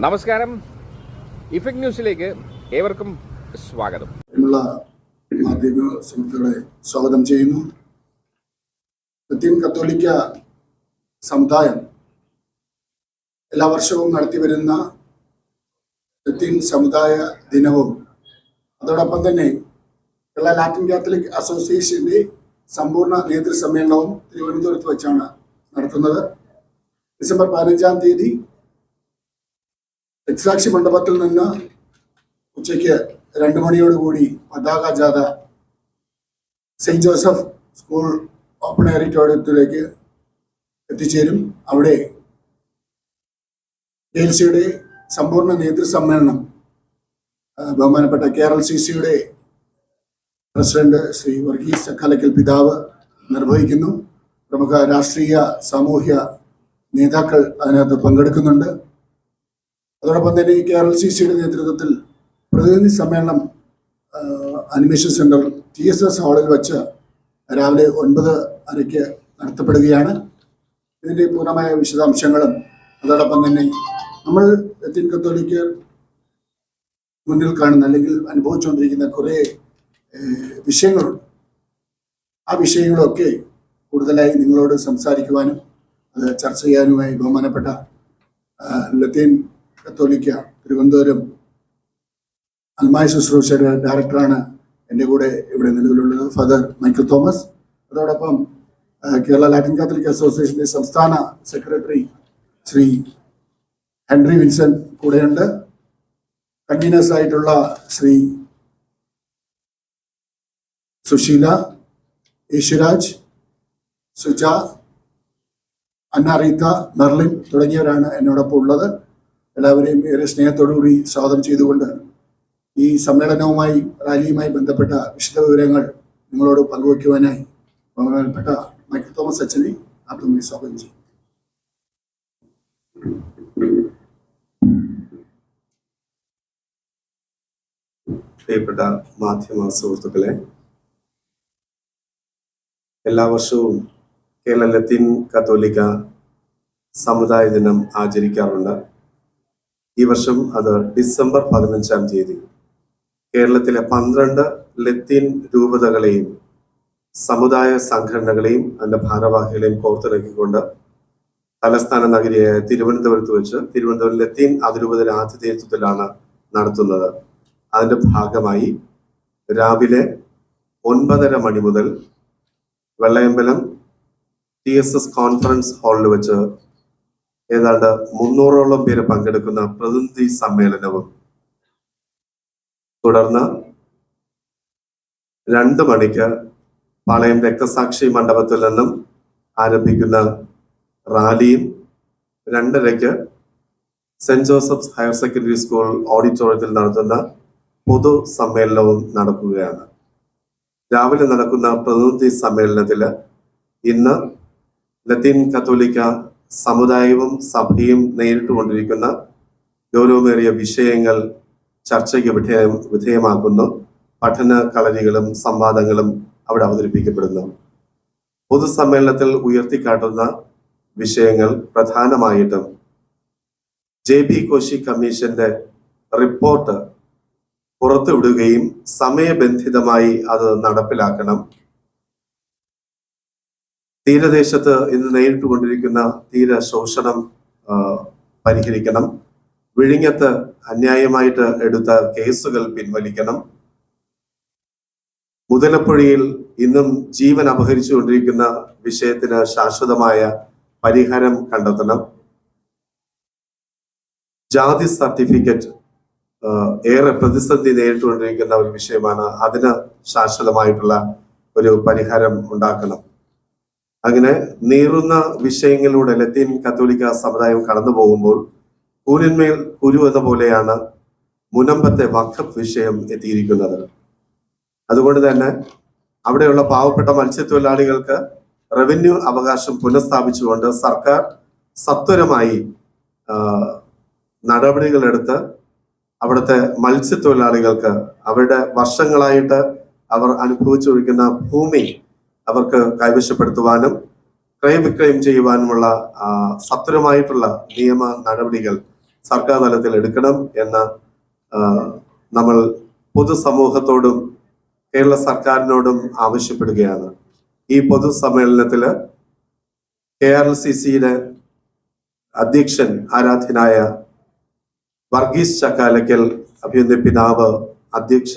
നമസ്കാരം. ഇഫക്ട് ന്യൂസിലേക്ക് ഏവർക്കും സ്വാഗതം. മാധ്യമ സുഹൃത്തുക്കളെ സ്വാഗതം ചെയ്യുന്നു. ലത്തീൻ കത്തോലിക്ക സമുദായം എല്ലാ വർഷവും നടത്തിവരുന്ന ലത്തീൻ സമുദായ ദിനവും അതോടൊപ്പം തന്നെ കേരള ലാറ്റിൻ കാത്തലിക് അസോസിയേഷന്റെ സമ്പൂർണ നേതൃസമ്മേളനവും തിരുവനന്തപുരത്ത് വെച്ചാണ് നടത്തുന്നത്. ഡിസംബർ പതിനഞ്ചാം തീയതി രക്തസാക്ഷി മണ്ഡപത്തിൽ നിന്ന് ഉച്ചയ്ക്ക് രണ്ട് മണിയോടുകൂടി പതാക ജാഥ saint Joseph school open air ഓഡിറ്റോറിയത്തിലേക്ക് എത്തിച്ചേരും. അവിടെ എൽ സിയുടെ സമ്പൂർണ നേതൃസമ്മേളനം സമ്മേളനം ബഹുമാനപ്പെട്ട കേരള സി സിയുടെ പ്രസിഡന്റ് ശ്രീ വർഗീസ് ചക്കാലക്കൽ പിതാവ് നിർവഹിക്കുന്നു. പ്രമുഖ രാഷ്ട്രീയ സാമൂഹ്യ നേതാക്കൾ അതിനകത്ത് പങ്കെടുക്കുന്നുണ്ട്. അതോടൊപ്പം തന്നെ കെ ആർ എൽ സി സിയുടെ നേതൃത്വത്തിൽ പ്രതിനിധി സമ്മേളനം animation centre T S S ഹാളിൽ വെച്ച് രാവിലെ ഒൻപത് അരയ്ക്ക് നടത്തപ്പെടുകയാണ്. ഇതിന്റെ പൂർണമായ വിശദാംശങ്ങളും അതോടൊപ്പം തന്നെ നമ്മൾ ലത്തീൻ കത്തോലിക്കർ മുന്നിൽ കാണുന്ന അല്ലെങ്കിൽ അനുഭവിച്ചുകൊണ്ടിരിക്കുന്ന കുറേ വിഷയങ്ങളുണ്ട്. ആ വിഷയങ്ങളൊക്കെ കൂടുതലായി നിങ്ങളോട് സംസാരിക്കുവാനും അത് ചർച്ച ചെയ്യാനുമായി ബഹുമാനപ്പെട്ട ലത്തീൻ കത്തോലിക്ക തിരുവനന്തപുരം അൽമായ ശുശ്രൂഷയുടെ ഡയറക്ടറാണ് എന്റെ കൂടെ ഇവിടെ നിലവിലുള്ളത് ഫാദർ മൈക്കിൾ തോമസ്. അതോടൊപ്പം കേരള ലാറ്റിൻ കാത്തലിക് അസോസിയേഷന്റെ സംസ്ഥാന സെക്രട്ടറി ശ്രീ ഹെൻറി വിൻസൻ കൂടെയുണ്ട്. കൺവീനേഴ്സ് ആയിട്ടുള്ള Shri Susheela Yesuraj Suja Anna Rita Merlin തുടങ്ങിയവരാണ് എന്നോടൊപ്പം ഉള്ളത്. എല്ലാവരെയും ഏറെ സ്നേഹത്തോടുകൂടി സ്വാഗതം ചെയ്തുകൊണ്ട് ഈ സമ്മേളനവുമായി റാലിയുമായി ബന്ധപ്പെട്ട വിശദ വിവരങ്ങൾ നിങ്ങളോട് പങ്കുവയ്ക്കുവാനായി ബഹുമാനപ്പെട്ട മൈക്കിൾ തോമസ് അച്ഛനെ ആത്മീയ സ്വാഗതം ചെയ്യും. പ്രിയപ്പെട്ട മാധ്യമ സുഹൃത്തുക്കളെ എല്ലാ വർഷവും കേരള ലത്തീൻ കത്തോലിക്ക സമുദായ ദിനം ആചരിക്കാറുണ്ട്. ഈ വർഷം അത് ഡിസംബർ പതിനഞ്ചാം തീയതി. കേരളത്തിലെ പന്ത്രണ്ട് ലത്തീൻ രൂപതകളെയും സമുദായ സംഘടനകളെയും അതിന്റെ ഭാരവാഹികളെയും കോർത്തിണക്കിക്കൊണ്ട് തലസ്ഥാന നഗരിയായ തിരുവനന്തപുരത്ത് വെച്ച് തിരുവനന്തപുരം ലത്തീൻ അതിരൂപതയുടെ ആതിഥേയത്വത്തിലാണ് നടത്തുന്നത്. അതിന്റെ ഭാഗമായി രാവിലെ ഒൻപതര മണി മുതൽ Vellayambalam T S S conference ഹാളിൽ വെച്ച് ഏതാണ്ട് മുന്നൂറോളം പേര് പങ്കെടുക്കുന്ന പ്രതിനിധി സമ്മേളനവും തുടർന്ന് രണ്ട് മണിക്ക് പാളയം രക്തസാക്ഷി മണ്ഡപത്തിൽ നിന്നും ആരംഭിക്കുന്ന റാലിയും രണ്ടരയ്ക്ക് saint Joseph's higher secondary school ഓഡിറ്റോറിയത്തിൽ നടത്തുന്ന പൊതു സമ്മേളനവും നടക്കുകയാണ്. രാവിലെ നടക്കുന്ന പ്രതിനിധി സമ്മേളനത്തിൽ ഇന്ന് ലത്തീൻ കത്തോലിക്ക സമുദായവും സഭയും നേരിട്ടുകൊണ്ടിരിക്കുന്ന ഗൗരവമേറിയ വിഷയങ്ങൾ ചർച്ചയ്ക്ക് വിധേയ വിധേയമാക്കുന്നു. പഠന കളരികളും സംവാദങ്ങളും അവിടെ അവതരിപ്പിക്കപ്പെടുന്നു. പൊതുസമ്മേളനത്തിൽ ഉയർത്തിക്കാട്ടുന്ന വിഷയങ്ങൾ പ്രധാനമായിട്ടും ജെ ബി കോശി കമ്മീഷന്റെ റിപ്പോർട്ട് പുറത്തുവിടുകയും സമയബന്ധിതമായി അത് നടപ്പിലാക്കണം. തീരദേശത്ത് ഇന്ന് നേരിട്ടുകൊണ്ടിരിക്കുന്ന തീര ശോഷണം പരിഹരിക്കണം. വിഴിഞ്ഞത്ത് അന്യായമായിട്ട് എടുത്ത കേസുകൾ പിൻവലിക്കണം. മുതലപ്പുഴയിൽ ഇന്നും ജീവൻ അപഹരിച്ചുകൊണ്ടിരിക്കുന്ന വിഷയത്തിന് ശാശ്വതമായ പരിഹാരം കണ്ടെത്തണം. ജാതി സർട്ടിഫിക്കറ്റ് ഏറെ പ്രതിസന്ധി നേരിട്ടുകൊണ്ടിരിക്കുന്ന ഒരു വിഷയമാണ്. അതിന് ശാശ്വതമായിട്ടുള്ള ഒരു പരിഹാരം ഉണ്ടാക്കണം. അങ്ങനെ നീറുന്ന വിഷയങ്ങളിലൂടെ ലത്തീൻ കത്തോലിക്ക സമുദായം കടന്നു പോകുമ്പോൾ കൂനിന്മേൽ കുരു എന്ന പോലെയാണ് മുനമ്പത്തെ വഖഫ് വിഷയം എത്തിയിരിക്കുന്നത്. അതുകൊണ്ട് തന്നെ അവിടെയുള്ള പാവപ്പെട്ട മത്സ്യത്തൊഴിലാളികൾക്ക് റവന്യൂ അവകാശം പുനഃസ്ഥാപിച്ചുകൊണ്ട് സർക്കാർ സത്വരമായി നടപടികളെടുത്ത് അവിടുത്തെ മത്സ്യത്തൊഴിലാളികൾക്ക് അവരുടെ വർഷങ്ങളായിട്ട് അവർ അനുഭവിച്ചൊഴിക്കുന്ന ഭൂമി അവർക്ക് കൈവശപ്പെടുത്തുവാനും ക്രയവിക്രയം ചെയ്യുവാനുമുള്ള സത്വരമായിട്ടുള്ള നിയമ നടപടികൾ സർക്കാർ തലത്തിൽ എടുക്കണം എന്ന നമ്മൾ പൊതുസമൂഹത്തോടും കേരള സർക്കാരിനോടും ആവശ്യപ്പെടുകയാണ്. ഈ പൊതുസമ്മേളനത്തിൽ കെ ആർ സി സിയുടെ അധ്യക്ഷൻ ആരാധ്യനായ വർഗീസ് ചക്കാലക്കൽ അഭിനന്ദ പിതാവ് അധ്യക്ഷ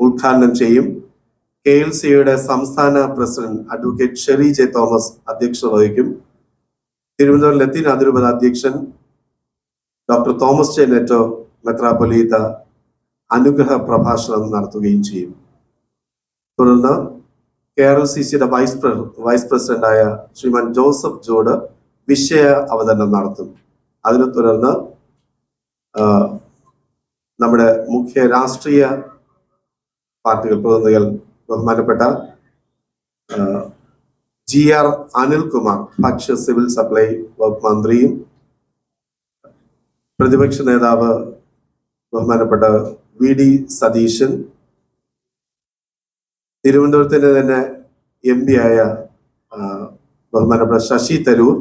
ഉദ്ഘാടനം ചെയ്യും. കെ എൽ സിയുടെ സംസ്ഥാന president advocate Sheri J Thomas അധ്യക്ഷത വഹിക്കും. തിരുവനന്തപുരം ലത്തീൻ അതിരൂപത അധ്യക്ഷൻ ഡോക്ടർ തോമസ് ജെ നെറ്റോ മെത്രാപൊലീത്ത അനുഗ്രഹ പ്രഭാഷണം നടത്തുകയും ചെയ്യും. തുടർന്ന് കെ ആർ എൽ സി സിയുടെ വൈസ് വൈസ് പ്രസിഡന്റായ ശ്രീമാൻ ജോസഫ് ജോഡ് വിഷയ അവതരണം നടത്തും. അതിനെ തുടർന്ന് നമ്മുടെ മുഖ്യ രാഷ്ട്രീയ പാർട്ടികൾ പ്രതിനിധികൾ ബഹുമാനപ്പെട്ട ജി ആർ അനിൽകുമാർ ഭക്ഷ്യ സിവിൽ സപ്ലൈ വകുപ്പ് മന്ത്രിയും പ്രതിപക്ഷ നേതാവ് ബഹുമാനപ്പെട്ട വി ഡി സതീശൻ തിരുവനന്തപുരത്തിന്റെ തന്നെ എം പി ആയ ബഹുമാനപ്പെട്ട ശശി തരൂർ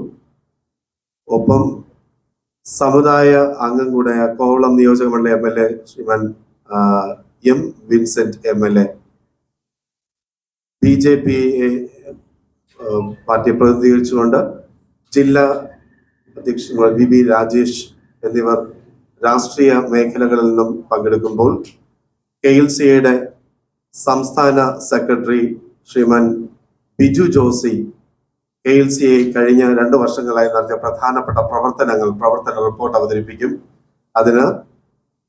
ഒപ്പം സമുദായ അംഗം കൂടെ കോവളം നിയോജക മണ്ഡലം M L A Sriman M Vincent M L A B J P പാർട്ടിയെ പ്രതിനിധീകരിച്ചുകൊണ്ട് ജില്ലാ അധ്യക്ഷൻ വി ബി രാജേഷ് എന്നിവർ രാഷ്ട്രീയ മേഖലകളിൽ നിന്നും പങ്കെടുക്കുമ്പോൾ കെ എൽ സിയുടെ സംസ്ഥാന secretary Sriman Biju Josy K L സിയെ കഴിഞ്ഞ രണ്ട് വർഷങ്ങളായി നടത്തിയ പ്രധാനപ്പെട്ട പ്രവർത്തനങ്ങൾ പ്രവർത്തന റിപ്പോർട്ട് അവതരിപ്പിക്കും. അതിന്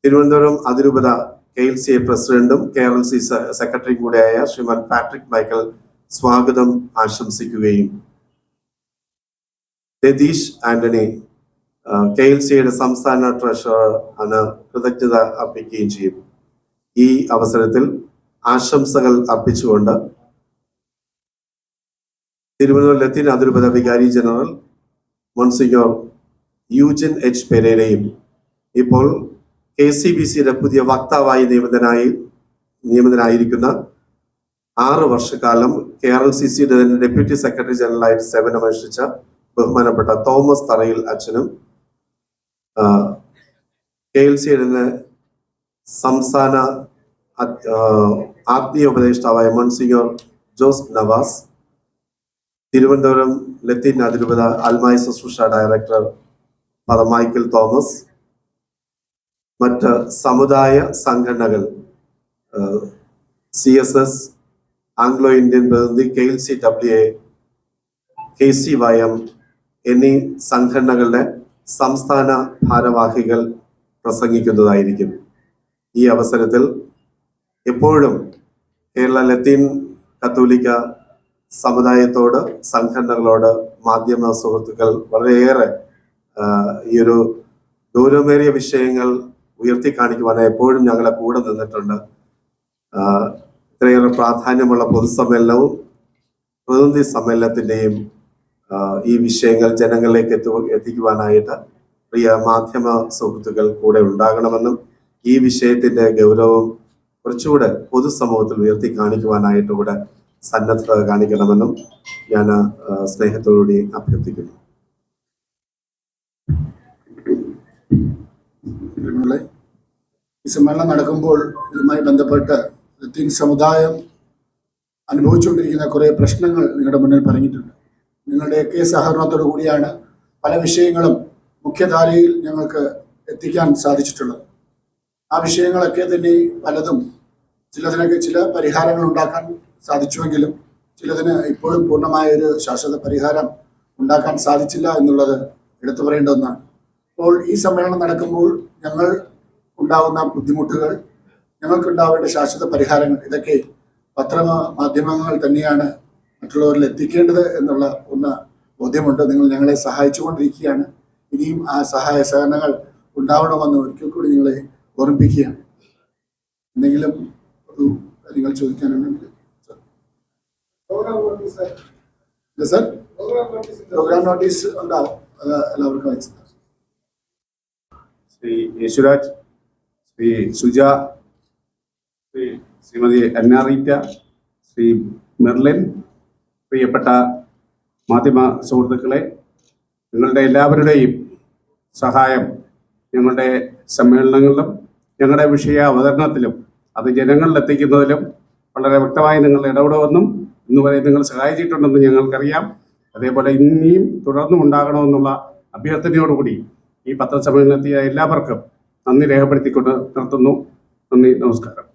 തിരുവനന്തപുരം അതിരൂപത കെ എൽ സി എ പ്രസിഡന്റും കെ എൽ സി സെക്രട്ടറിയും കൂടിയായ ശ്രീമാൻ പാട്രിക് മൈക്കൽ സ്വാഗതം ആശംസിക്കുകയും രതീഷ് ആന്റണി കെ എൽ സിയുടെ സംസ്ഥാന ട്രഷറർ ആണ് കൃതജ്ഞത അർപ്പിക്കുകയും ചെയ്യും. ഈ അവസരത്തിൽ ആശംസകൾ അർപ്പിച്ചുകൊണ്ട് തിരുവനന്തപുരം ലത്തീൻ അതിരൂപത വികാരി ജനറൽ മോൺസിഞ്ഞോർ യൂജിൻ എച്ച് പെരേരയും ഇപ്പോൾ കെ സി ബി സിയുടെ പുതിയ വക്താവായി നിയമിതനായി നിയമിതനായിരിക്കുന്ന ആറ് വർഷക്കാലം കേരള സി സിയുടെ തന്നെ ഡെപ്യൂട്ടി സെക്രട്ടറി ജനറലായിട്ട് സേവനമനുഷ്ഠിച്ച ബഹുമാനപ്പെട്ട തോമസ് തറയിൽ അച്ഛനും കെ എൽ സിയുടെ തന്നെ സംസ്ഥാന ആത്മീയ ഉപദേഷ്ടാവായ മോൺസിഞ്ഞോർ ജോസ് നവാസ് തിരുവനന്തപുരം ലത്തീൻ അതിരൂപത അൽമായി ശുശ്രൂഷ ഡയറക്ടർ മൈക്കിൾ തോമസ് മറ്റ് സമുദായ സംഘടനകൾ C S S Anglo Indian പ്രതിനിധി K L C W A K C Y M എന്നീ സംഘടനകളുടെ സംസ്ഥാന ഭാരവാഹികൾ പ്രസംഗിക്കുന്നതായിരിക്കും ഈ അവസരത്തിൽ എപ്പോഴും കേരള ലത്തീൻ കത്തോലിക്ക സമുദായത്തോട് സംഘടനകളോട് മാധ്യമ സുഹൃത്തുക്കൾ വളരെയേറെ ഈ ഒരു ഗൗരവമേറിയ വിഷയങ്ങൾ ഉയർത്തി കാണിക്കുവാനായി എപ്പോഴും ഞങ്ങളെ കൂടെ നിന്നിട്ടുണ്ട്. ഇത്രയേറെ പ്രാധാന്യമുള്ള പൊതുസമ്മേളനവും പ്രതിനിധി സമ്മേളനത്തിന്റെയും ഈ വിഷയങ്ങൾ ജനങ്ങളിലേക്ക് എത്തു എത്തിക്കുവാനായിട്ട് പ്രിയ മാധ്യമ സുഹൃത്തുക്കൾ കൂടെ ഉണ്ടാകണമെന്നും ഈ വിഷയത്തിന്റെ ഗൗരവം കുറച്ചുകൂടെ പൊതുസമൂഹത്തിൽ ഉയർത്തി കാണിക്കുവാനായിട്ട് കൂടെ സന്നദ്ധത കാണിക്കണമെന്നും ഞാൻ സ്നേഹത്തോടുകൂടി അഭ്യർത്ഥിക്കുന്നു. ഈ സമ്മേളനം നടക്കുമ്പോൾ ഇതുമായി ബന്ധപ്പെട്ട് ലത്തീൻ സമുദായം അനുഭവിച്ചുകൊണ്ടിരിക്കുന്ന കുറേ പ്രശ്നങ്ങൾ നിങ്ങളുടെ മുന്നിൽ പറഞ്ഞിട്ടുണ്ട്. നിങ്ങളുടെയൊക്കെ സഹകരണത്തോടു കൂടിയാണ് പല വിഷയങ്ങളും മുഖ്യധാരയിൽ ഞങ്ങൾക്ക് എത്തിക്കാൻ സാധിച്ചിട്ടുള്ളത്. ആ വിഷയങ്ങളൊക്കെ തന്നെ പലതും ചിലതിനൊക്കെ ചില പരിഹാരങ്ങൾ ഉണ്ടാക്കാൻ സാധിച്ചുവെങ്കിലും ചിലതിന് ഇപ്പോഴും പൂർണമായ ഒരു ശാശ്വത പരിഹാരം ഉണ്ടാക്കാൻ സാധിച്ചില്ല എന്നുള്ളത് എടുത്തു പറയേണ്ട ഒന്നാണ്. അപ്പോൾ ഈ സമ്മേളനം നടക്കുമ്പോൾ ഞങ്ങൾ ഉണ്ടാകുന്ന ബുദ്ധിമുട്ടുകൾ ഞങ്ങൾക്കുണ്ടാവേണ്ട ശാശ്വത പരിഹാരങ്ങൾ ഇതൊക്കെ പത്ര മാധ്യമങ്ങൾ തന്നെയാണ് മറ്റുള്ളവരിൽ എത്തിക്കേണ്ടത് എന്നുള്ള ഒന്ന് ബോധ്യമുണ്ട്. നിങ്ങൾ ഞങ്ങളെ സഹായിച്ചുകൊണ്ടിരിക്കുകയാണ്. ഇനിയും ആ സഹായ സഹകരണങ്ങൾ ഉണ്ടാവണമെന്ന് ഒരിക്കൽ കൂടി നിങ്ങളെ ഓർമ്മിപ്പിക്കുകയാണ്. എന്തെങ്കിലും ഒരു കാര്യങ്ങൾ ചോദിക്കാനുണ്ടെങ്കിൽ പ്രോഗ്രാം നോട്ടീസ് ഉണ്ടാവും. എല്ലാവർക്കും അയച്ചു Shri Yesuraj. Shri Suja Shri Shrimati Anna Rita Shri Merlin പ്രിയപ്പെട്ട മാധ്യമ സുഹൃത്തുക്കളെ നിങ്ങളുടെ എല്ലാവരുടെയും സഹായം ഞങ്ങളുടെ സമ്മേളനങ്ങളിലും ഞങ്ങളുടെ വിഷയ അവതരണത്തിലും അത് ജനങ്ങളിൽ എത്തിക്കുന്നതിലും വളരെ വ്യക്തമായി നിങ്ങൾ ഇടപെടുമെന്നും ഇന്നുവരെ നിങ്ങൾ സഹായിച്ചിട്ടുണ്ടെന്ന് ഞങ്ങൾക്കറിയാം. അതേപോലെ ഇനിയും തുടർന്നും ഉണ്ടാകണമെന്നുള്ള അഭ്യർത്ഥനയോടുകൂടി ഈ പത്രസമ്മേളനത്തിയ എല്ലാവർക്കും നന്ദി രേഖപ്പെടുത്തിക്കൊണ്ട് നിർത്തുന്നു. നന്ദി നമസ്കാരം.